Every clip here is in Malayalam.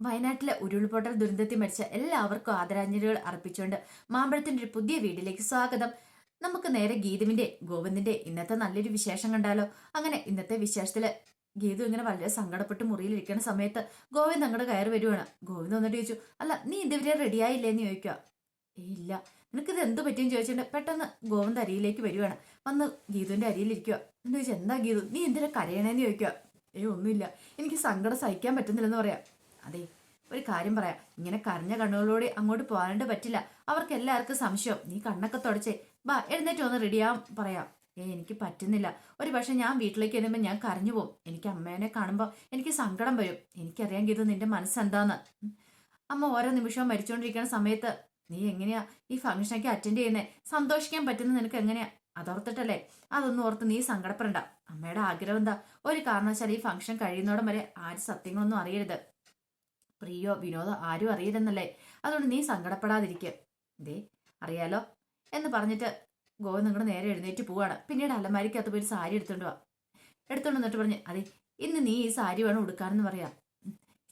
വയനാട്ടിലെ ഉരുൾപൊട്ടൽ ദുരന്തത്തിൽ മരിച്ച എല്ലാവർക്കും ആദരാഞ്ജലികൾ അർപ്പിച്ചുകൊണ്ട് മാമ്പഴത്തിന്റെ ഒരു പുതിയ വീട്ടിലേക്ക് സ്വാഗതം. നമുക്ക് നേരെ ഗീതുവിന്റെ ഗോവിന്ദിന്റെ ഇന്നത്തെ നല്ലൊരു വിശേഷം കണ്ടാലോ? അങ്ങനെ ഇന്നത്തെ വിശേഷത്തിൽ ഗീതു ഇങ്ങനെ വളരെ സങ്കടപ്പെട്ട് മുറിയിലിരിക്കുന്ന സമയത്ത് ഗോവിന്ദ് അങ്ങോട്ട് കയറി വരുവാണ്. ഗോവിന്ദ് വന്നിട്ട് ചോദിച്ചു അല്ല നീ ഇതുവരെ റെഡിയായില്ലേന്ന് ചോദിക്കുക "ഏയ് ഇല്ല. നിനക്കിത് എന്ത് പറ്റിയെന്ന് ചോദിച്ചിട്ട് പെട്ടെന്ന് ഗോവിന്ദ് അരിയിലേക്ക് വരുവാണ്. വന്ന് ഗീതുവിന്റെ അരിയിലിരിക്കുക എന്നിട്ട് ചോദിച്ചാൽ എന്താ ഗീതു? നീ എന്തിനാ കരയണേന്ന് ചോദിക്കുക ഏ ഒന്നുമില്ല. എനിക്ക് സങ്കടം സഹിക്കാൻ പറ്റുന്നില്ലെന്ന് പറയാം. അതെ ഒരു കാര്യം പറയാം. ഇങ്ങനെ കരഞ്ഞ കണ്ണുകളോടെ അങ്ങോട്ട് പോകാനായിട്ട് പറ്റില്ല. അവർക്ക് എല്ലാവർക്കും സംശയം. നീ കണ്ണൊക്കെ തുടച്ചേ. ബാ എഴുന്നേറ്റ് ഒന്ന് റെഡിയാവാൻ പറയാം. ഏ എനിക്ക് പറ്റുന്നില്ല. ഒരു പക്ഷെ ഞാൻ വീട്ടിലേക്ക് എത്തുമ്പോൾ ഞാൻ കരഞ്ഞു പോകും. എനിക്ക് അമ്മേനെ കാണുമ്പോൾ എനിക്ക് സങ്കടം വരും. എനിക്കറിയാൻ ഇത് നിന്റെ മനസ്സെന്താന്ന്. അമ്മ ഓരോ നിമിഷവും മരിച്ചുകൊണ്ടിരിക്കുന്ന സമയത്ത് നീ എങ്ങനെയാ ഈ ഫംഗ്ഷനൊക്കെ അറ്റൻഡ് ചെയ്യുന്നേ? സന്തോഷിക്കാൻ പറ്റുന്ന നിനക്ക് എങ്ങനെയാ? അതോർത്തിട്ടല്ലേ? അതൊന്നും ഓർത്ത് നീ സങ്കടപ്പെടണ്ട. അമ്മയുടെ ആഗ്രഹം എന്താ? ഒരു കാരണവശാൽ ഈ ഫംഗ്ഷൻ കഴിയുന്നോടം വരെ ആര് സത്യങ്ങളൊന്നും അറിയരുത്. പ്രിയോ വിനോദോ ആരും അറിയില്ലെന്നല്ലേ? അതുകൊണ്ട് നീ സങ്കടപ്പെടാതിരിക്കുക ദേ അറിയാലോ? എന്ന് പറഞ്ഞിട്ട് ഗോവിന്ദ് നിങ്ങളുടെ നേരെ എഴുന്നേറ്റ് പോവാണ്. പിന്നീട് അലമാരിക്കകത്ത് പോയി സാരി എടുത്തുകൊണ്ട് വാ. എടുത്തുകൊണ്ട് വന്നിട്ട് പറഞ്ഞ് അതെ ഇന്ന് നീ ഈ സാരി വേണം ഉടുക്കാനെന്ന് പറയാം.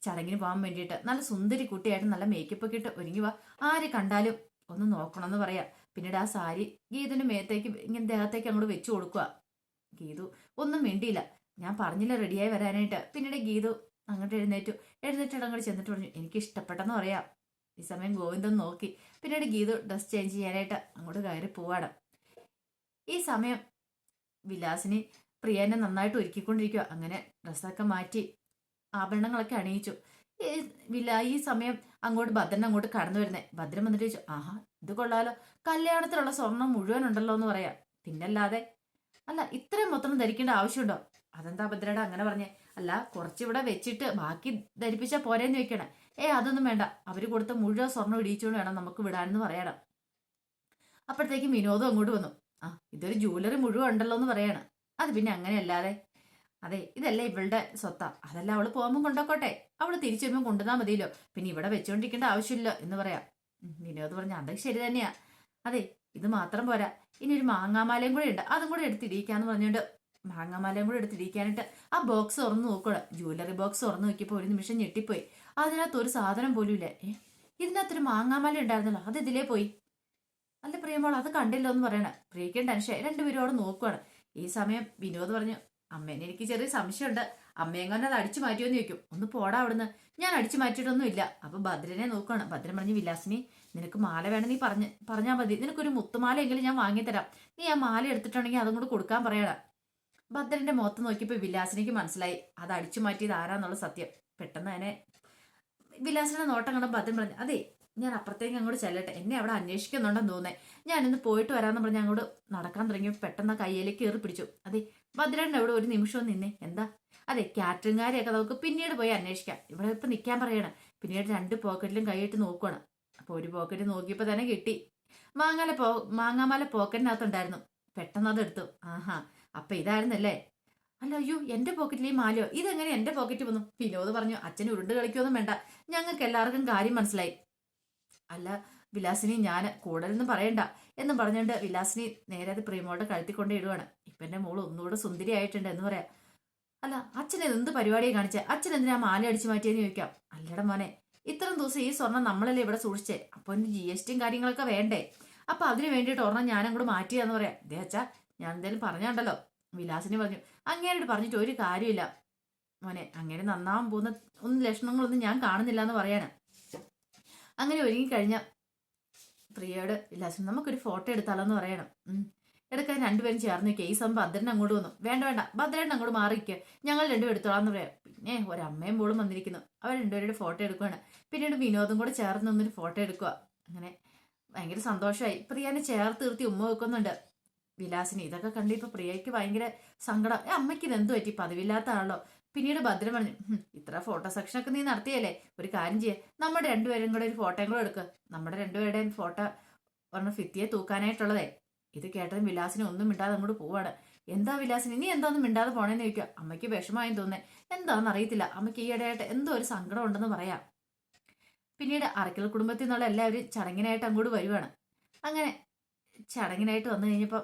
ചടങ്ങിന് പോകാൻ വേണ്ടിയിട്ട് നല്ല സുന്ദരി കുട്ടിയായിട്ട് നല്ല മേക്കപ്പ് ഒക്കെ ഇട്ട് ഒരുങ്ങി വാ. ആര് കണ്ടാലും ഒന്ന് നോക്കണമെന്ന് പറയാം. പിന്നീട് ആ സാരി ഗീതുവിന്റെ മേത്തേക്ക് ഇങ്ങനെ ദേഹത്തേക്ക് അങ്ങോട്ട് വെച്ചു കൊടുക്കുക ഗീതു ഒന്നും വേണ്ടിയില്ല ഞാൻ പറഞ്ഞില്ല റെഡിയായി വരാനായിട്ട്? പിന്നീട് ഗീതു അങ്ങോട്ട് എഴുന്നേറ്റു. എഴുന്നേറ്റ് അങ്ങോട്ട് ചെന്നിട്ട് പറഞ്ഞു എനിക്ക് ഇഷ്ടപ്പെട്ടെന്ന് പറയാം. ഈ സമയം ഗോവിന്ദൻ നോക്കി. പിന്നീട് ഗീതു ഡ്രസ് ചേഞ്ച് ചെയ്യാനായിട്ട് അങ്ങോട്ട് കയറി പോവാണ്. ഈ സമയം വിലാസിനി പ്രിയനെ നന്നായിട്ട് ഒരുക്കിക്കൊണ്ടിരിക്കുക അങ്ങനെ ഡ്രസ്സൊക്കെ മാറ്റി ആഭരണങ്ങളൊക്കെ അണിയിച്ചു. വില ഈ സമയം അങ്ങോട്ട് ഭദ്രൻ അങ്ങോട്ട് കടന്നു വരുന്നത് ഭദ്രൻ വന്നിട്ട് ചോദിച്ചു ആഹാ ഇത് കൊള്ളാലോ. കല്യാണത്തിലുള്ള സ്വർണം മുഴുവൻ ഉണ്ടല്ലോ എന്ന് പറയാം. പിന്നല്ലാതെ അല്ല ഇത്രയും മൊത്തം ധരിക്കേണ്ട ആവശ്യമുണ്ടോ? അതെന്താ ഭദ്രയുടെ അങ്ങനെ പറഞ്ഞേ? അല്ല കുറച്ചിവിടെ വെച്ചിട്ട് ബാക്കി ധരിപ്പിച്ചാൽ പോരേന്ന് വെക്കണേ ഏ അതൊന്നും വേണ്ട. അവർ കൊടുത്ത മുഴുവൻ സ്വർണം ഇടിച്ചുകൊണ്ട് വേണം നമുക്ക് വിടാനെന്ന് പറയണം അപ്പോഴത്തേക്കും വിനോദം അങ്ങോട്ട് വന്നു. ആ ഇതൊരു ജൂവലറി മുഴുവൻ ഉണ്ടല്ലോ എന്ന് പറയാണ്. അത് പിന്നെ അങ്ങനെയല്ലാതെ. അതെ ഇതല്ലേ ഇവളുടെ സ്വത്ത. അതല്ല അവൾ പോകുമ്പോൾ കൊണ്ടോക്കോട്ടെ. അവൾ തിരിച്ചു വരുമ്പോൾ കൊണ്ടുവന്നാൽ മതിയല്ലോ. പിന്നെ ഇവിടെ വെച്ചുകൊണ്ടിരിക്കേണ്ട ആവശ്യമില്ല എന്ന് പറയാം. വിനോദ് പറഞ്ഞു അതൊക്കെ ശരി തന്നെയാ. അതെ ഇത് മാത്രം പോരാ. ഇനി ഒരു മാങ്ങാമാലയും കൂടെ ഉണ്ട്. അതും കൂടെ എടുത്തിരിക്കാന്ന് പറഞ്ഞുകൊണ്ട് മാങ്ങാമാലയും കൂടെ എടുത്തിരിക്കാനായിട്ട് ആ ബോക്സ് തുറന്ന് നോക്കണം ജ്വല്ലറി ബോക്സ് തുറന്ന് നോക്കിയപ്പോൾ ഒരു നിമിഷം ഞെട്ടിപ്പോയി. അതിനകത്ത് ഒരു സാധനം പോലും ഇല്ല. ഏ ഇതിനകത്തൊരു മാങ്ങാമാല ഉണ്ടായിരുന്നല്ലോ. അത് ഇതിലേ പോയി. അല്ല പ്രിയമോൾ അത് കണ്ടില്ലോ എന്ന് പറയണ. പ്രിയക്കും ടെൻഷൻ രണ്ടുപേരും അവിടെ നോക്കുവാണ്. ഈ സമയം വിനോദ് പറഞ്ഞു അമ്മേനെ എനിക്ക് ചെറിയ സംശയമുണ്ട്. അമ്മയെങ്ങനെ അത് അടിച്ചു മാറ്റിയോന്ന് ചോദിക്കും. ഒന്ന് പോടാ അവിടുന്ന്. ഞാൻ അടിച്ചു മാറ്റിയിട്ടൊന്നും ഇല്ല അപ്പൊ ഭദ്രനെ നോക്കുവാണ്. ഭദ്രൻ പറഞ്ഞു വിലാസിനി നിനക്ക് മാല വേണം നീ പറഞ്ഞ് പറഞ്ഞാൽ മതി. നിനക്കൊരു മുത്തുമാലയെങ്കിലും ഞാൻ വാങ്ങിത്തരാം. നീ ആ മാല എടുത്തിട്ടുണ്ടെങ്കിൽ അതും കൂടെ കൊടുക്കാൻ പറയണ. ഭദ്രന്റെ മുഖത്ത് നോക്കിയപ്പോൾ വിലാസിനിക്ക് മനസ്സിലായി. അത് അടിച്ചു മാറ്റിയത് ആരാന്നുള്ള സത്യം. പെട്ടെന്ന് തന്നെ വിലാസിന്റെ നോട്ടം കണ്ട ഭദ്രൻ പറഞ്ഞു അതെ ഞാൻ അപ്പുറത്തേക്ക് അങ്ങോട്ട് ചെല്ലട്ടെ. എന്നെ അവിടെ അന്വേഷിക്കുന്നുണ്ടെന്ന് തോന്നേ ഞാനിന്ന് പോയിട്ട് വരാമെന്ന് പറഞ്ഞ് അങ്ങോട്ട് നടക്കാൻ തുടങ്ങി പെട്ടെന്ന് കയ്യിലേക്ക് കയറി പിടിച്ചു. അതെ ഭദ്രന്റെ അവിടെ ഒരു നിമിഷം നിന്നേ. എന്താ? അതെ കാറ്ററിംഗുകാരെയൊക്കെ നമുക്ക് പിന്നീട് പോയി അന്വേഷിക്കാം. ഇവിടെ ഇപ്പൊ നിൽക്കാൻ പറയണം. പിന്നീട് രണ്ട് പോക്കറ്റിലും കൈയിട്ട് നോക്കുവാണ്. അപ്പോൾ ഒരു പോക്കറ്റ് നോക്കിയപ്പോൾ തന്നെ കിട്ടി. മാങ്ങാല പോ മാങ്ങാമാല പോക്കറ്റിനകത്തുണ്ടായിരുന്നു. പെട്ടെന്ന് അതെടുത്തു. ആഹാ. അപ്പൊ ഇതായിരുന്നല്ലേ? അല്ല അയ്യോ എന്റെ പോക്കറ്റിൽ ഈ മാലയോ? ഇതെങ്ങനെ എന്റെ പോക്കറ്റ് വന്നു? വിനോദ് പറഞ്ഞു അച്ഛൻ ഉരുണ്ട് കളിക്കൊന്നും വേണ്ട. ഞങ്ങൾക്ക് എല്ലാവർക്കും കാര്യം മനസ്സിലായി. അല്ല വിലാസിനി ഞാൻ കൂടുതലൊന്നും പറയണ്ട എന്ന് പറഞ്ഞുകൊണ്ട് വിലാസിനി നേരെ അത് പ്രിയമോളുടെ കഴുത്തിൽ കൊണ്ട് ഇടുവാണ്. ഇപ്പൊ എന്റെ മോൾ ഒന്നുകൂടെ സുന്ദരിയായിട്ടുണ്ട് എന്ന് പറയാം. അല്ല അച്ഛൻ എന്ത് പരിപാടിയെ കാണിച്ചേ? അച്ഛൻ എന്തിനാ മാല അടിച്ചു മാറ്റിയെന്ന് ചോദിക്കാം. അല്ലട മോനെ ഇത്രയും ദിവസം ഈ സ്വർണം നമ്മളല്ലേ ഇവിടെ സൂക്ഷിച്ചേ? അപ്പൊ എന്റെ ജി എസ് ടിയും കാര്യങ്ങളൊക്കെ വേണ്ടേ? അപ്പൊ അതിന് വേണ്ടിയിട്ട് ഒരെണ്ണം അങ്ങോട്ട് മാറ്റിയാന്ന് പറയാം. ദേ അച്ഛാ ഞാൻ എന്തായാലും പറഞ്ഞുണ്ടല്ലോ. വിലാസിന് പറഞ്ഞു അങ്ങേരോട് പറഞ്ഞിട്ട് ഒരു കാര്യമില്ല മോനെ അങ്ങനെ നന്നാവാൻ പോകുന്ന ഒന്നും ലക്ഷണങ്ങളൊന്നും ഞാൻ കാണുന്നില്ല എന്ന് പറയാണ്. അങ്ങനെ ഒരുങ്ങി കഴിഞ്ഞ പ്രിയയോട് വിലാസിന് നമുക്കൊരു ഫോട്ടോ എടുത്താലോ എന്ന് പറയണം. എടുക്കാൻ രണ്ടുപേരും ചേർന്ന് കേസ് സംഭവം ഭദ്രൻ അങ്ങോട്ട് വന്നു. വേണ്ട വേണ്ട. ഭദ്രൻ അങ്ങോട്ട് മാറിക്കുക ഞങ്ങൾ രണ്ടുപേരും എടുത്തോളാം എന്ന് പറയാം. പിന്നെ ഒരമ്മയും പോളും വന്നിരിക്കുന്നു. അവർ രണ്ടുപേരുടെ ഫോട്ടോ എടുക്കുകയാണ് പിന്നീട് വിനോദം കൂടെ ചേർന്ന് നിന്നൊരു ഫോട്ടോ എടുക്കുക അങ്ങനെ ഭയങ്കര സന്തോഷമായി പ്രിയാനെ ചേർത്ത് നിർത്തി ഉമ്മ വെക്കുന്നുണ്ട്. വിലാസിനി ഇതൊക്കെ കണ്ട് ഇപ്പൊ പ്രിയയ്ക്ക് ഭയങ്കര സങ്കടം. അമ്മയ്ക്ക് ഇത് എന്ത് പറ്റി? പതിവില്ലാത്ത ആളോ? പിന്നീട് ഭദ്രം പറഞ്ഞു ഇത്ര ഫോട്ടോ സെക്ഷനൊക്കെ നീ നടത്തിയല്ലേ? ഒരു കാര്യം ചെയ്യേ. നമ്മുടെ രണ്ടുപേരും കൂടെ ഒരു ഫോട്ടോയും കൂടെ എടുക്കുക നമ്മുടെ രണ്ടുപേരുടെയും ഫോട്ടോ ഒരെണ്ണം ഫിത്തിയെ തൂക്കാനായിട്ടുള്ളതേ. ഇത് കേട്ടതും വിലാസിനി ഒന്നും മിണ്ടാതെ അങ്ങോട്ട് പോവാണ്. എന്താ വിലാസിനി? നീ എന്താ ഒന്നും മിണ്ടാതെ പോണേന്ന് ചോദിക്കുക. അമ്മയ്ക്ക് വിഷമമായി തോന്നേ എന്താണെന്ന് അറിയത്തില്ല. അമ്മയ്ക്ക് ഈയിടെയായിട്ട് എന്തോ ഒരു സങ്കടം ഉണ്ടെന്ന് പറയാം. പിന്നീട് അറക്കൽ കുടുംബത്തിൽ നിന്നുള്ള എല്ലാവരും ചടങ്ങിനായിട്ട് അങ്ങോട്ട് വരുവാണ്. അങ്ങനെ ചടങ്ങിനായിട്ട് വന്നു കഴിഞ്ഞപ്പോൾ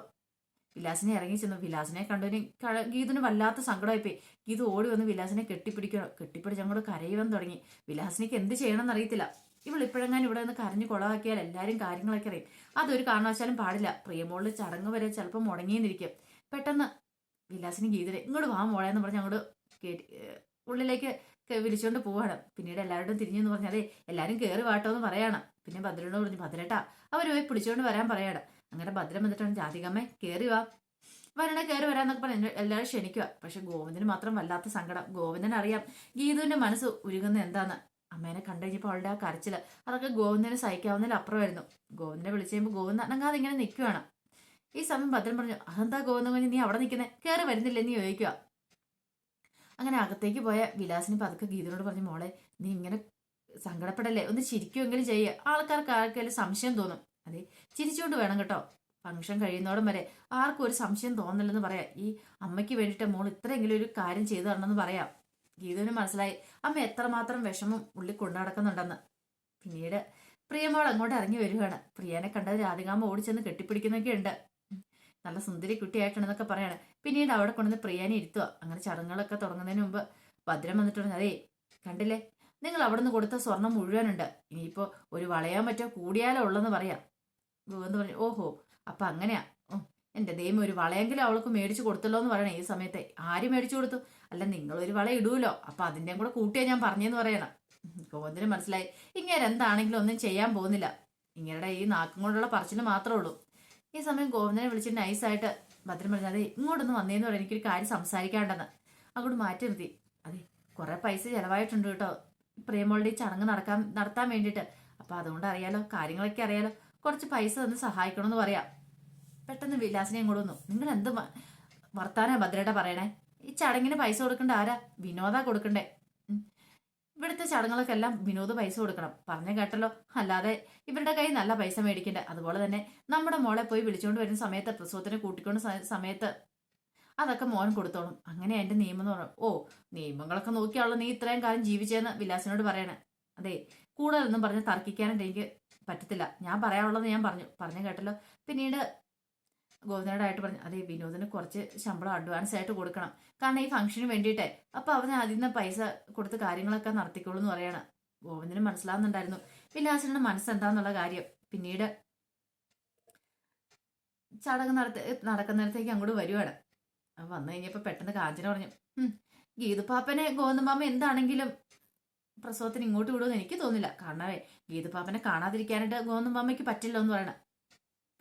വിലാസിനെ ഇറങ്ങി ചെന്നു. വിലാസിനെ കണ്ടതിന് ഗീതന് വല്ലാത്ത സങ്കടമായിപ്പോയി. ഗീതു ഓടി വന്ന് വിലാസിനെ കെട്ടിപ്പിടിക്കണം കെട്ടിപ്പിടിച്ച് അങ്ങോട്ട് കരയുവാൻ തുടങ്ങി. വിലാസിനിക്ക് എന്ത് ചെയ്യണമെന്ന് അറിയത്തില്ല. ഇവൾ ഇപ്പോഴെങ്ങാനും ഇവിടെ നിന്ന് കരഞ്ഞു കൊളവാക്കിയാൽ എല്ലാവരും കാര്യങ്ങളൊക്കെ അറിയും. അതൊരു കാരണവശാലും പാടില്ല. പ്രിയമോളിൽ ചടങ്ങ് വരെ ചിലപ്പോൾ മുടങ്ങിയെന്നിരിക്കും. പെട്ടെന്ന് വിലാസിന് ഗീതരെ ഇങ്ങോട്ട് വാ മോളെ എന്ന് പറഞ്ഞ് അങ്ങോട്ട് ഉള്ളിലേക്ക് വിളിച്ചുകൊണ്ട് പോവാണ്. പിന്നീട് എല്ലാവരോടും തിരിഞ്ഞെന്ന് പറഞ്ഞാൽ അതെ എല്ലാവരും കയറി വാട്ടോ എന്ന് പറയാണ്. പിന്നെ ഭദ്രനോട് പറഞ്ഞു ഭദ്രട്ടാ അവർ പോയി പിടിച്ചുകൊണ്ട് വരാൻ പറയാണ്. അങ്ങനെ ഭദ്രം വന്നിട്ടാണ് ജാതികമ്മ കയറി വാ. വരണ കയറി വരാന്നൊക്കെ പറഞ്ഞ് എല്ലാവരും ക്ഷണിക്കുക പക്ഷെ ഗോവിന്ദന് മാത്രം വല്ലാത്ത സങ്കടം. ഗോവിന്ദൻ അറിയാം ഗീതുവിന്റെ മനസ്സ് ഉരുകുന്ന എന്താന്ന്. അമ്മേനെ കണ്ടുകഴിഞ്ഞപ്പോൾ അവളുടെ ആ കരച്ചിൽ അതൊക്കെ ഗോവിന്ദന് സഹിക്കാവുന്നതിൽ അപ്പുറമായിരുന്നു. ഗോവിന്ദനെ വിളിച്ചു കഴിയുമ്പോൾ ഗോവിന്ദൻ അനങ്ങാതെ ഇങ്ങനെ നിൽക്കുവാണ് ഈ സമയം ഭദ്രൻ പറഞ്ഞു അതെന്താ ഗോവിന്ദൻ കുഞ്ഞ് നീ അവിടെ നിൽക്കുന്നത് കയറി വരുന്നില്ല? നീ ചോദിക്കുക അങ്ങനെ അകത്തേക്ക് പോയ വിലാസിനി പതുക്കെ ഗീതനോട് പറഞ്ഞു മോളെ നീ ഇങ്ങനെ സങ്കടപ്പെടല്ലേ? ഒന്ന് ചിരിക്കുമെങ്കിലും ചെയ്യുക ആൾക്കാർക്ക് ആർക്കെങ്കിലും സംശയം തോന്നും. അതെ ചിരിച്ചുകൊണ്ട് വേണം കേട്ടോ. ഫംഗ്ഷൻ കഴിയുന്നോടം വരെ ആർക്കും ഒരു സംശയം തോന്നില്ലെന്ന് പറയാം. ഈ അമ്മയ്ക്ക് വേണ്ടിയിട്ട് മോൾ ഇത്രയെങ്കിലും ഒരു കാര്യം ചെയ്തു തരണമെന്ന് പറയാം. ഗീതുവിന് മനസ്സിലായി അമ്മ എത്രമാത്രം വിഷമം ഉള്ളിൽ കൊണ്ടു നടക്കുന്നുണ്ടെന്ന് പിന്നീട് പ്രിയമോൾ അങ്ങോട്ട് ഇറങ്ങി വരികയാണ്. പ്രിയനെ കണ്ടത് രാധികാമ്മ ഓടിച്ചെന്ന് കെട്ടിപ്പിടിക്കുന്നൊക്കെ ഉണ്ട്. നല്ല സുന്ദരി കുട്ടിയായിട്ടുണ്ടെന്നൊക്കെ പറയാണ്. പിന്നീട് അവിടെ കൊണ്ടുവന്ന് പ്രിയാനെ ഇരുത്തുക. അങ്ങനെ ചടങ്ങുകളൊക്കെ തുടങ്ങുന്നതിന് മുമ്പ് ഭദ്രം വന്നിട്ടുണ്ട് അതേ കണ്ടില്ലേ? നിങ്ങൾ അവിടെ നിന്ന് കൊടുത്ത സ്വർണം മുഴുവനുണ്ട്. ഇനിയിപ്പോൾ ഒരു വളയാൻ പറ്റോ കൂടിയാലോ ഉള്ളെന്ന് പറയാം. എന്ന് പറഞ്ഞു ഓഹോ അപ്പൊ അങ്ങനെയാ. എന്റെ ദൈവം ഒരു വളയെങ്കിലും അവൾക്ക് മേടിച്ചു കൊടുത്തല്ലോ എന്ന് പറയണേ ഈ സമയത്തെ. ആര് മേടിച്ചു കൊടുത്തു? അല്ല ഒരു വള ഇടൂലോ? അപ്പൊ അതിന്റെയും കൂടെ കൂട്ടിയാ ഞാൻ പറഞ്ഞെന്ന് പറയണം. ഗോവിന്ദന് മനസ്സിലായി. ഇങ്ങനെ എന്താണെങ്കിലും ഒന്നും ചെയ്യാൻ പോകുന്നില്ല. ഇങ്ങനെ ഈ നാക്കും കൊണ്ടുള്ള പറച്ചിന് മാത്രമേ ഉള്ളൂ. ഈ സമയം ഗോവിന്ദനെ വിളിച്ചിട്ട് നൈസായിട്ട് ഭദ്രൻ പറഞ്ഞു അതെ ഇങ്ങോട്ടൊന്ന് വന്നേന്ന് പറയാം എനിക്കൊരു കാര്യം സംസാരിക്കാണ്ടെന്ന്. അങ്ങോട്ട് മാറ്റി നിർത്തി. അതെ കുറെ പൈസ ചെലവായിട്ടുണ്ട് കേട്ടോ. പ്രേമോളുടെ ഈ ചടങ്ങ് നടക്കാൻ നടത്താൻ വേണ്ടിയിട്ട്. അപ്പൊ അതുകൊണ്ട് അറിയാലോ കാര്യങ്ങളൊക്കെ അറിയാലോ. കുറച്ച് പൈസ തന്ന് സഹായിക്കണമെന്ന് പറയാം. പെട്ടെന്ന് വിലാസിനെ അങ്ങോട്ട് വന്നു. നിങ്ങൾ എന്ത് വർത്താനാ ഭദ്രേട്ട പറയണേ? ഈ ചടങ്ങിന് പൈസ കൊടുക്കണ്ട ആരാ? വിനോദ കൊടുക്കണ്ടേ. ഇവിടുത്തെ ചടങ്ങുകളൊക്കെ എല്ലാം വിനോദ് പൈസ കൊടുക്കണം. പറഞ്ഞ കേട്ടല്ലോ. അല്ലാതെ ഇവരുടെ കയ്യിൽ നല്ല പൈസ മേടിക്കണ്ടേ. അതുപോലെ തന്നെ നമ്മുടെ മോളെ പോയി വിളിച്ചുകൊണ്ട് വരുന്ന സമയത്ത് പ്രസവത്തിന് കൂട്ടിക്കൊണ്ട് സമയത്ത് അതൊക്കെ മോൻ കൊടുത്തോളും. അങ്ങനെ എന്റെ നിയമം എന്ന് പറഞ്ഞു ഓ നിയമങ്ങളൊക്കെ നോക്കിയാണല്ലോ നീ ഇത്രയും കാലം ജീവിച്ചതെന്ന് വിലാസിനോട് പറയണേ. അതെ കൂടുതലൊന്നും പറഞ്ഞ് തർക്കിക്കാനായിട്ട് എനിക്ക് പറ്റത്തില്ല. ഞാൻ പറയാനുള്ളത് ഞാൻ പറഞ്ഞു. പറഞ്ഞു കേട്ടല്ലോ. പിന്നീട് ഗോവിന്ദനോടായിട്ട് പറഞ്ഞു അതെ വിനോദിന് കുറച്ച് ശമ്പളം അഡ്വാൻസ് ആയിട്ട് കൊടുക്കണം. കാരണം ഈ ഫംഗ്ഷന് വേണ്ടിയിട്ടേ. അപ്പൊ അവന് അതിൽ നിന്ന് പൈസ കൊടുത്ത് കാര്യങ്ങളൊക്കെ നടത്തിക്കോളൂ എന്ന് പറയണം. ഗോവിന്ദന് മനസ്സിലാവുന്നുണ്ടായിരുന്നു. വിലാസിന്റെ മനസ്സെന്താന്നുള്ള കാര്യം. പിന്നീട് ചടങ്ങ് നടത്ത നടക്കുന്നിടത്തേക്ക് അങ്ങോട്ട് വരുവാണ്. വന്നു കഴിഞ്ഞപ്പോ പെട്ടെന്ന് കാഞ്ചന പറഞ്ഞു. "ഉം, ഗീതുപാപ്പനെ ഗോവിന്ദമാമ എന്താണെങ്കിലും പ്രസവത്തിന് ഇങ്ങോട്ട് വിടുമെന്ന് എനിക്ക് തോന്നില്ല കാരണം ഗീതപ്പാപ്പനെ കാണാതിരിക്കാനായിട്ട് ഗോവിന്ദമാമയ്ക്ക് പറ്റില്ല എന്ന് പറയണം.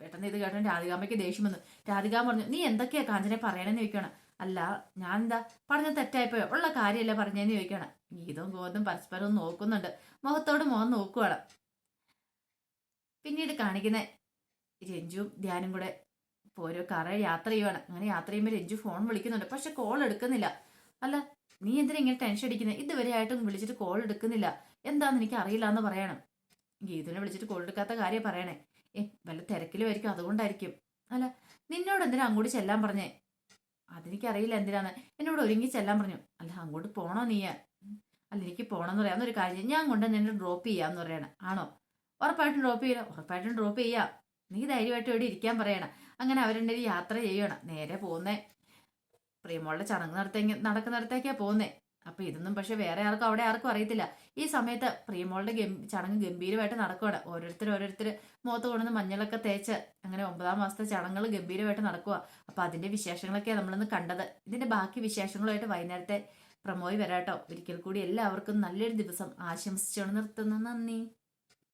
പെട്ടെന്ന് ഇത് കേട്ടോ രാധികാമ്മയ്ക്ക് ദേഷ്യം വന്നു. രാധികാമ്മ പറഞ്ഞു നീ എന്തൊക്കെയാ കാഞ്ചനെ പറയണെന്ന് ചോദിക്കണം അല്ല ഞാൻ എന്താ പറഞ്ഞ തെറ്റായിപ്പോയോ? ഉള്ള കാര്യമല്ല പറഞ്ഞതെന്ന് ചോദിക്കണം ഗീതവും ഗോതും പരസ്പരം നോക്കുന്നുണ്ട്. മുഖത്തോട് മുഖം നോക്കുവാണ്. പിന്നീട് കാണിക്കുന്ന രഞ്ജുവും ധ്യാനും കൂടെ ഓരോ കാറ യാത്ര ചെയ്യുവാണ്. അങ്ങനെ യാത്ര ചെയ്യുമ്പോൾ രഞ്ജു ഫോൺ വിളിക്കുന്നുണ്ട്. പക്ഷെ കോൾ എടുക്കുന്നില്ല. അല്ല നീ എന്തിനാ ഇങ്ങനെ ടെൻഷൻ അടിക്കുന്നത് ഇതുവരെ ആയിട്ടൊന്നും വിളിച്ചിട്ട് കോൾ എടുക്കുന്നില്ല. എന്താന്ന് എനിക്ക് അറിയില്ല എന്ന് പറയണം. ഗീതുവിനെ വിളിച്ചിട്ട് കോൾ എടുക്കാത്ത കാര്യം പറയണേ. ഏ വല്ല തിരക്കിലുമായിരിക്കും അതുകൊണ്ടായിരിക്കും. അല്ല നിന്നോട് എന്തിനാ അങ്ങോട്ട് ചെല്ലാൻ പറഞ്ഞേ? അതെനിക്കറിയില്ല എന്തിനാന്ന്. എന്നോട് ഒരുങ്ങി ചെല്ലാൻ പറഞ്ഞു. അല്ല അങ്ങോട്ട് പോണോ നീയ? അല്ല എനിക്ക് പോണമെന്ന് പറയാം ഒരു കാര്യം ഞാൻ കൊണ്ട് നിന്നെ ഡ്രോപ്പ് ചെയ്യാന്ന് പറയണം. ആണോ? ഉറപ്പായിട്ടും ഡ്രോപ്പ് ചെയ്യാം ഉറപ്പായിട്ടും ഡ്രോപ്പ് ചെയ്യാം. നീ ധൈര്യമായിട്ട് ഇവിടെ ഇരിക്കാൻ പറയണം. അങ്ങനെ അവരുടെ യാത്ര ചെയ്യണം. നേരെ പോകുന്നേ പ്രിയമോളുടെ ചടങ്ങ് നടത്തേ നടക്കുന്നിടത്തേക്കാ പോകുന്നേ അപ്പൊ ഇതൊന്നും പക്ഷെ വേറെ ആർക്കും അവിടെ ആർക്കും അറിയത്തില്ല. ഈ സമയത്ത് പ്രിയമോളുടെ ചടങ്ങ് ഗംഭീരമായിട്ട് നടക്കുവാണ്. ഓരോരുത്തർ ഓരോരുത്തർ മുഖത്ത് കൊണ്ടുവന്ന് മഞ്ഞളൊക്കെ തേച്ച് അങ്ങനെ ഒമ്പതാം മാസത്തെ ചടങ്ങുകൾ ഗംഭീരമായിട്ട് നടക്കുക അപ്പൊ അതിന്റെ വിശേഷങ്ങളൊക്കെയാണ് നമ്മളിന്ന് കണ്ടത്. ഇതിന്റെ ബാക്കി വിശേഷങ്ങളുമായിട്ട് വൈകുന്നേരത്തെ പ്രമോയി വരാട്ടോ. ഒരിക്കൽ കൂടി എല്ലാവർക്കും നല്ലൊരു ദിവസം ആശംസിച്ചുകൊണ്ട് നിർത്തുന്നു. നന്ദി.